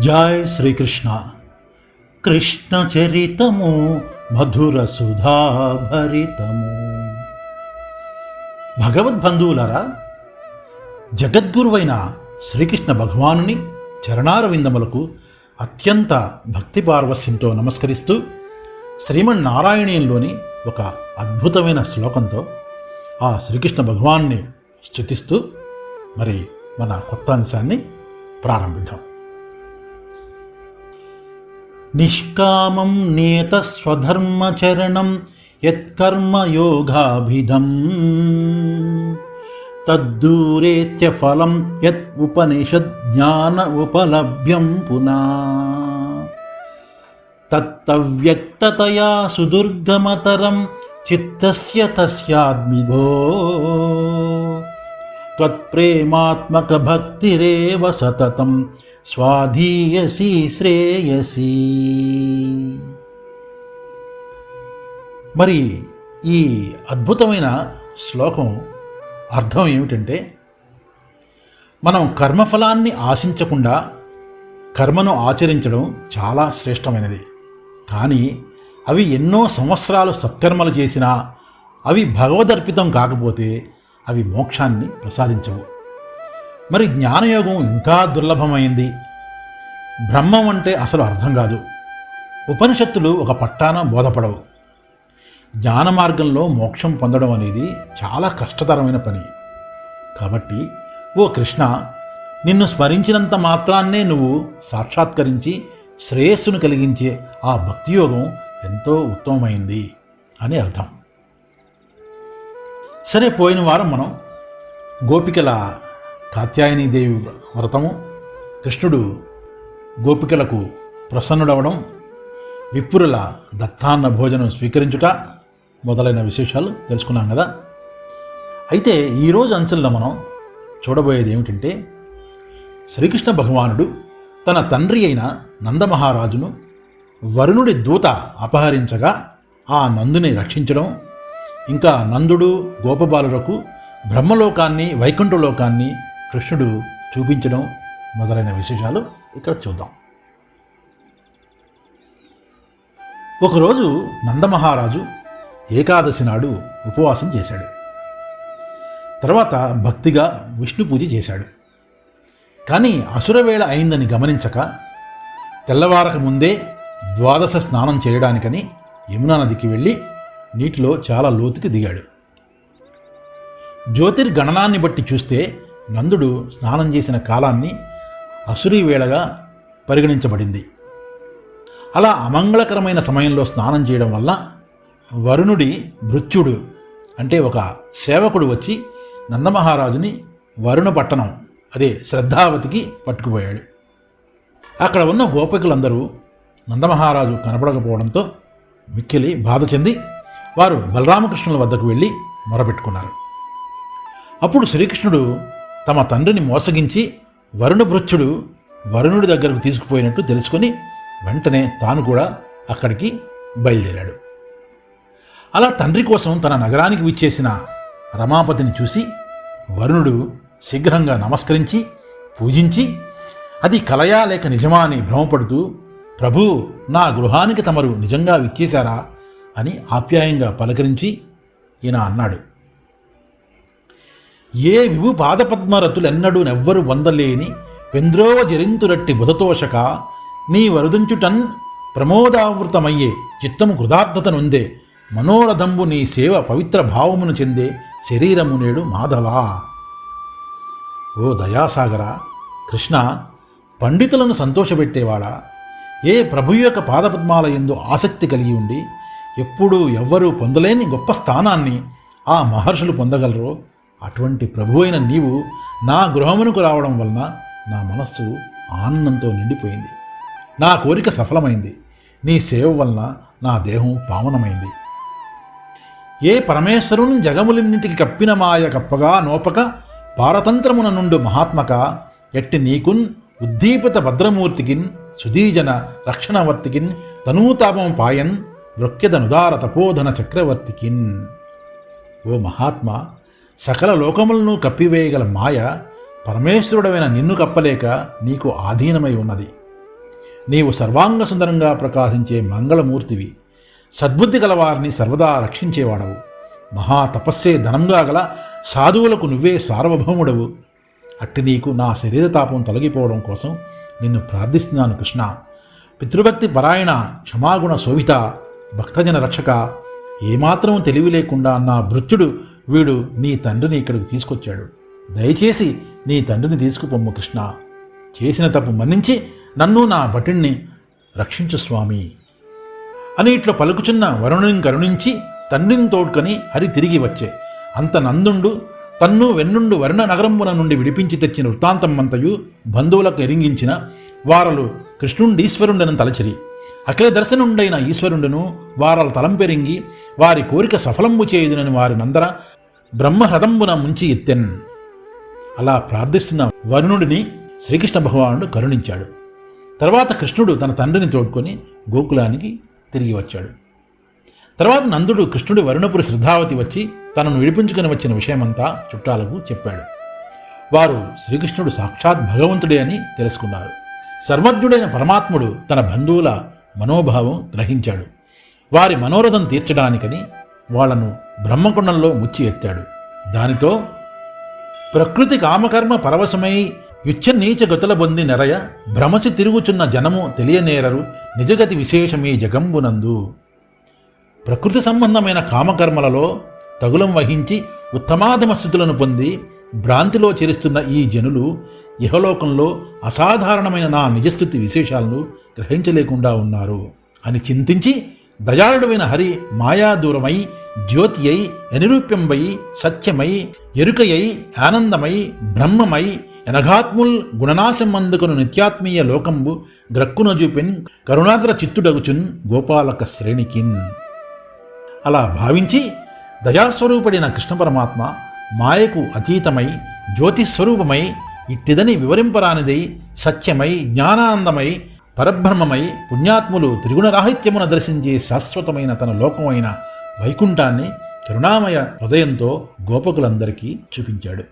జై శ్రీకృష్ణ. కృష్ణ చరితము మధుర సుధాభరితము భగవద్బంధువులరా జగద్గురువైన శ్రీకృష్ణ భగవానుని చరణారవిందములకు అత్యంత భక్తి పార్వస్యంతో నమస్కరిస్తూ శ్రీమన్నారాయణీయంలోని ఒక అద్భుతమైన శ్లోకంతో ఆ శ్రీకృష్ణ భగవాన్ని స్థుతిస్తూ మరి మన కొత్త అంశాన్ని ప్రారంభిద్దాం. నిష్కామం నేత స్వధర్మచరణం యత్కర్మయోగాభిధం తద్దూరేత్య ఫలం యత్ ఉపనిషద్ జ్ఞాన ఉపలభ్యం పునా. తత్తవ్యక్తతయా సుదుర్గమతరం చిత్తస్య తస్యాద్మిభో. త్వత్ప్రేమాత్మక భక్తిరేవ సతతం స్వాధీయసి శ్రేయసి. మరి ఈ అద్భుతమైన శ్లోకం అర్థం ఏమిటంటే మనం కర్మఫలాన్ని ఆశించకుండా కర్మను ఆచరించడం చాలా శ్రేష్టమైనది. కానీ అవి ఎన్నో సంవత్సరాలు సత్కర్మలు చేసినా అవి భగవదర్పితం కాకపోతే అవి మోక్షాన్ని ప్రసాదించవు. మరి జ్ఞానయోగం ఇంకా దుర్లభమైంది. బ్రహ్మం అంటే అసలు అర్థం కాదు. ఉపనిషత్తులు ఒక పట్టాన బోధపడవు. జ్ఞాన మార్గంలో మోక్షం పొందడం అనేది చాలా కష్టతరమైన పని. కాబట్టి ఓ కృష్ణ నిన్ను స్మరించినంత మాత్రాన్నే నువ్వు సాక్షాత్కరించి శ్రేయస్సును కలిగించే ఆ భక్తియోగం ఎంతో ఉత్తమమైంది అని అర్థం. సరే పోయిన వారం మనం గోపికల కాత్యాయనీదేవి వ్రతము. కృష్ణుడు గోపికలకు ప్రసన్నుడవడం విప్పురుల దత్తాన్న భోజనం స్వీకరించుట మొదలైన విశేషాలు తెలుసుకున్నాం కదా. అయితే ఈరోజు అంశంలో మనం చూడబోయేది ఏమిటంటే శ్రీకృష్ణ భగవానుడు తన తండ్రి అయిన నందమహారాజును వరుణుడి దూత అపహరించగా ఆ నందుని రక్షించడం ఇంకా నందుడు గోపబాలులకు బ్రహ్మలోకాన్ని వైకుంఠలోకాన్ని కృష్ణుడు చూపించడం మొదలైన విశేషాలు ఇక్కడ చూద్దాం. ఒకరోజు నందమహారాజు ఏకాదశి నాడు ఉపవాసం చేశాడు. తర్వాత భక్తిగా విష్ణు పూజ చేశాడు. కానీ అసురవేళ అయిందని గమనించక తెల్లవారక ముందే ద్వాదశ స్నానం చేయడానికని యమునా నదికి వెళ్ళి నీటిలో చాలా లోతుకి దిగాడు. జ్యోతిర్గణనాన్ని బట్టి చూస్తే నందుడు స్నానం చేసిన కాలాన్ని అసురీ వేళగా పరిగణించబడింది. అలా అమంగళకరమైన సమయంలో స్నానం చేయడం వల్ల వరుణుడి భృత్యుడు అంటే ఒక సేవకుడు వచ్చి నందమహారాజుని వరుణ పట్టణం అదే శ్రద్ధావతికి పట్టుకుపోయాడు. అక్కడ ఉన్న గోపికలందరూ నందమహారాజు కనపడకపోవడంతో మిక్కిలి బాధ చెంది వారు బలరామకృష్ణుల వద్దకు వెళ్ళి మొరపెట్టుకున్నారు. అప్పుడు శ్రీకృష్ణుడు తమ తండ్రిని మోసగించి వరుణభృత్యుడు వరుణుడి దగ్గరకు తీసుకుపోయినట్టు తెలుసుకొని వెంటనే తాను కూడా అక్కడికి బయలుదేరాడు. అలా తండ్రి కోసం తన నగరానికి విచ్చేసిన రమాపతిని చూసి వరుణుడు శీఘ్రంగా నమస్కరించి పూజించి అది కలయా లేక నిజమా అని భ్రమపడుతూ ప్రభు నా గృహానికి తమరు నిజంగా విచ్చేశారా అని ఆప్యాయంగా పలకరించి ఈయన అన్నాడు. ఏ విభు పాదపద్మరతులెన్నడూ నెవ్వరు వందలేని పెంద్రోవ జరింతురట్టి బుధతోషక నీ వరుదంచుటన్ ప్రమోదావృతమయ్యే చిత్తము కృతార్థతనుందే మనోరథంబు నీ సేవ పవిత్ర భావమును చెందే శరీరము నేడు మాధవా. ఓ దయాసాగర కృష్ణ పండితులను సంతోషపెట్టేవాడా? ఏ ప్రభు యొక్క పాదపద్మాల ఎందు ఆసక్తి కలిగి ఉండి ఎప్పుడూ ఎవ్వరూ పొందలేని గొప్ప స్థానాన్ని ఆ మహర్షులు పొందగలరో? అటువంటి ప్రభు అయిన నీవు నా గృహమునకు రావడం వలన నా మనస్సు ఆనందంతో నిండిపోయింది. నా కోరిక సఫలమైంది. నీ సేవ వలన నా దేహం పావనమైంది. ఏ పరమేశ్వరుని జగములన్నింటికి కప్పిన మాయ కప్పగా నోపక పారతంత్రమున నుండు మహాత్మక ఎట్టి నీకున్ ఉద్దీపిత భద్రమూర్తికిన్ సుధీజన రక్షణవర్తికిన్ తనూతాపం పాయన్ వృక్యదనుదార తపోధన చక్రవర్తికిన్. ఓ మహాత్మా సకల లోకములను కప్పివేయగల మాయ పరమేశ్వరుడమైన నిన్ను కప్పలేక నీకు ఆధీనమై ఉన్నది. నీవు సర్వాంగ సుందరంగా ప్రకాశించే మంగళమూర్తివి. సద్బుద్ధి గలవారిని సర్వదా రక్షించేవాడవు. మహా తపస్సే ధనంగా గల సాధువులకు నువ్వే సార్వభౌముడవు. అట్టి నీకు నా శరీర తాపం తొలగిపోవడం కోసం నిన్ను ప్రార్థిస్తున్నాను కృష్ణ. పితృభక్తి పరాయణ క్షమాగుణ శోభిత భక్తజన రక్షక ఏమాత్రం తెలివి లేకుండా నా భృత్యుడు వీడు నీ తండ్రిని ఇక్కడికి తీసుకొచ్చాడు. దయచేసి నీ తండ్రిని తీసుకుపొమ్ము కృష్ణ. చేసిన తప్పు మన్నించి నన్ను నా భటుణ్ణి రక్షించు స్వామి. అని ఇట్లా పలుకుచున్న వరుణుని కరుణించి తండ్రిని తోడ్కొని హరి తిరిగి వచ్చే. అంత నందుండు తన్ను వెన్నుండు వర్ణ నగరమున నుండి విడిపించి తెచ్చిన వృత్తాంతమంతయు బంధువులకు ఎరింగించిన వారలు కృష్ణుండీశ్వరుండని తలచిరి. అఖిల దర్శనుండైన ఈశ్వరుండును వారల తలంపెరింగి వారి కోరిక సఫలంబు చేయుదునని వారి నందర బ్రహ్మహృదంబున ముంచి ఎత్తెన్ అలా ప్రార్థిస్తున్న వరుణుడిని శ్రీకృష్ణ భగవానుడు కరుణించాడు. తర్వాత కృష్ణుడు తన తండ్రిని తోడుకొని గోకులానికి తిరిగి వచ్చాడు. తర్వాత నందుడు కృష్ణుడి వరుణపురి శ్రద్ధావతి వచ్చి తనను విడిపించుకుని వచ్చిన విషయమంతా చుట్టాలకు చెప్పాడు. వారు శ్రీకృష్ణుడు సాక్షాత్ భగవంతుడే అని తెలుసుకున్నారు. సర్వజ్ఞుడైన పరమాత్ముడు తన బంధువుల మనోభావం గ్రహించాడు. వారి మనోరథం తీర్చడానికని వాళ్ళను బ్రహ్మకుండంలో ముచ్చి ఎత్తాడు. దానితో ప్రకృతి కామకర్మ పరవశమై యుచ్చనీచ గతుల బొంది నెరయ భ్రమసి తిరుగుచున్న జనము తెలియనేరరు నిజగతి విశేషమీ జగంబునందు. ప్రకృతి సంబంధమైన కామకర్మలలో తగులం వహించి ఉత్తమాధమ స్థితులను పొంది భ్రాంతిలో చేరుస్తున్న ఈ జనులు ఇహలోకంలో అసాధారణమైన నా నిజస్థితి విశేషాలను గ్రహించలేకుండా ఉన్నారు అని చింతించి దయాళుడైన హరి మాయాదూరమై జ్యోతి అయి అనిరూప్యంబై సత్యమై ఎరుకయై ఆనందమై బ్రహ్మమై ఎనఘాత్ముల్ గుణనాశం అందుకును నిత్యాత్మీయ లోకంబు గ్రక్కున చూపిన్ కరుణాద్ర చిత్తుడగుచున్ గోపాలక శ్రేణికిన్. అలా భావించి దయాస్వరూపుడైన కృష్ణ పరమాత్మ మాయకు అతీతమై జ్యోతిస్వరూపమై ఇట్టిదని వివరింపరానిదై సత్యమై జ్ఞానానందమై పరబ్రహ్మమై పుణ్యాత్ములు త్రిగుణరాహిత్యమున దర్శించే శాశ్వతమైన తన లోకమైన వైకుంఠాన్ని కరుణామయ హృదయంతో గోపకులందరికీ చూపించాడు.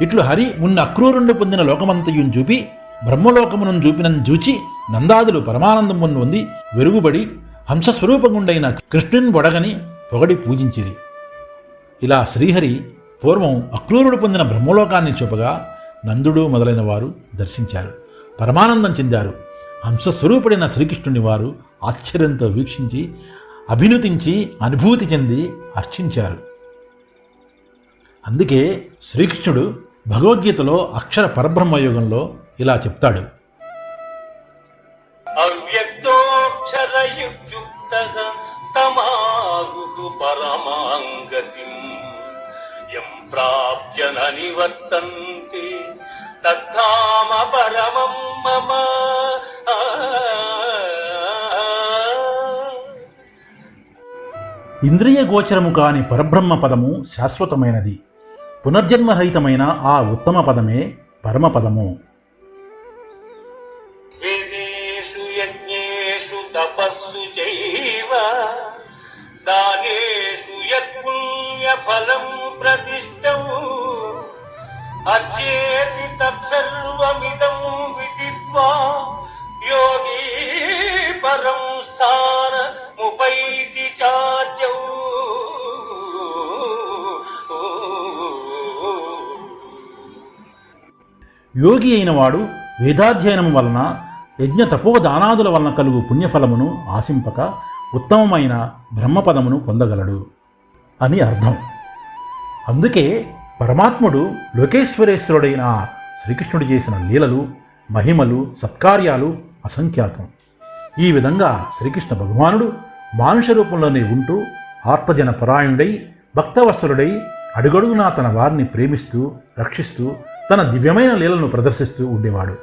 ఇట్లు హరి మున్న అక్రూరుండు పొందిన లోకమంతయున్ చూపి బ్రహ్మలోకమును చూపినను చూచి నందాదులు పరమానందమును పొంది వెరుగుబడి హంసస్వరూపగుండైన కృష్ణుని బొడగని పొగడి పూజించిరి. ఇలా శ్రీహరి పూర్వం అక్రూరుడు పొందిన బ్రహ్మలోకాన్ని చూపగా నందుడు మొదలైన వారు దర్శించారు. పరమానందం చెందారు. హంసస్వరూపుడైన శ్రీకృష్ణుని వారు ఆశ్చర్యంతో వీక్షించి అభినుతించి అనుభూతి చెంది అర్చించారు. అందుకే శ్రీకృష్ణుడు భగవద్గీతలో అక్షర పరబ్రహ్మయోగంలో ఇలా చెప్తాడు. అవ్యక్తోక్షరయుక్త తమాగు పరమాంగతిం. ప్రాప్య నివర్తంతే పరమం ఇంద్రియ గోచరము కాని పరబ్రహ్మ పదము శాశ్వతమైనది. పునర్జన్మరహితమైన ఆ ఉత్తమ పదమే పరమపదము వేదేషు యజ్ఞేషు తపస్సు చైవ దానేషు యత్పుణ్యఫలం ప్రతిష్టం అచ్చేతి తత్సర్వమిదం విదిత్వా యోగి అయిన వాడు వేదాధ్యయనం వలన యజ్ఞ తపోదానాదుల వలన కలుగు పుణ్యఫలమును ఆశింపక ఉత్తమమైన బ్రహ్మపదమును పొందగలడు అని అర్థం. అందుకే పరమాత్ముడు లోకేశ్వరేశ్వరుడైన శ్రీకృష్ణుడు చేసిన లీలలు మహిమలు సత్కార్యాలు అసంఖ్యాకం. ఈ విధంగా శ్రీకృష్ణ భగవానుడు మానుష రూపంలోనే ఉంటూ ఆత్మజన పరాయణుడై భక్తవత్సలుడై అడుగడుగునా తన వారిని ప్రేమిస్తూ రక్షిస్తూ తన దివ్యమైన లీలను ప్రదర్శిస్తూ ఉండేవాడు.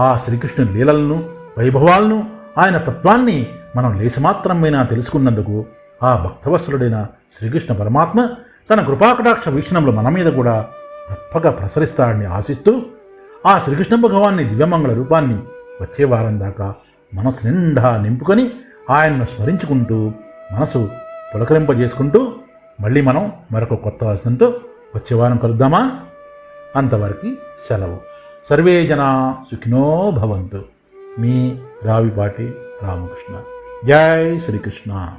ఆ శ్రీకృష్ణుని లీలలను వైభవాలను ఆయన తత్వాన్ని మనం లేసమాత్రమైనా తెలుసుకున్నందుకు ఆ భక్తవత్సలుడైన శ్రీకృష్ణ పరమాత్మ తన కృపాకటాక్ష వీక్షణంలో మన మీద కూడా తప్పక ప్రసరిస్తాడని ఆశిస్తూ ఆ శ్రీకృష్ణ భగవాన్ని దివ్యమంగళ రూపాన్ని వచ్చే వారం దాకా మనసు నిండా నింపుకొని ఆయన్ను స్మరించుకుంటూ మనసు పులకరింపజేసుకుంటూ మళ్ళీ మనం మరొక కొత్త వర్షంతో వచ్చే వారం కలుద్దామా? అంతవరకు సెలవు. సర్వే జనా సుఖినో భవంతు. మీ రావిపాటి రామకృష్ణ. జై శ్రీకృష్ణ.